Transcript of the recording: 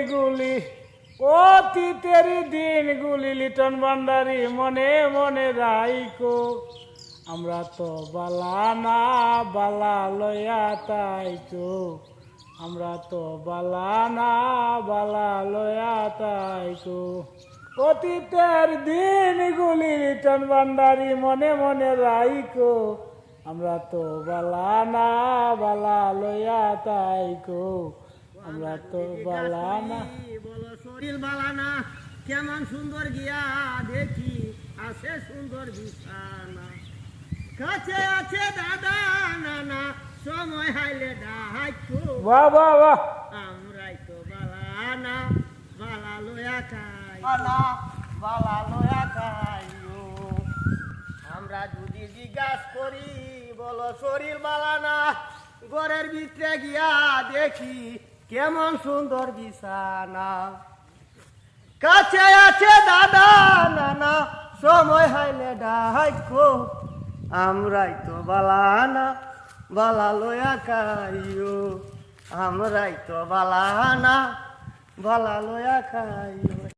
দিনগুলি অতীতের দিনগুলি লিটন ভান্ডারি মনে মনে রাইকো আমরা তো বালা না, বালা লয়া তাইকো আমরা তো বালা না, বালা লয়া তাইকো অতীতের দিনগুলি লিটন ভান্ডারি মনে মনে রাইকো আমরা তো বালা না, বালা লয়া তাইকো আমরা তো বালা বলো শরীর বালানা কেমন সুন্দর গিয়া দেখি আছে সুন্দর বিছানা। কাছে আছে দাদা নানা সময় হাইলে ডাইকো বাহ বাহ বাহ। আমরাই তো বালানা বালা লয়া খাই বালা বালা লয়া খাইও। আমরা যদি জিজ্ঞাস করি বলো শরীর বালানা ঘরের ভিতরে গিয়া দেখি কেমন সুন্দর বিছানা। কাছে আছে দাদা, নানা, সময় হাইলে ডাইকো আমরাই তো বালানা বালা লয়া খাইও আমরাই তো বালানা বালা লয়া খাইও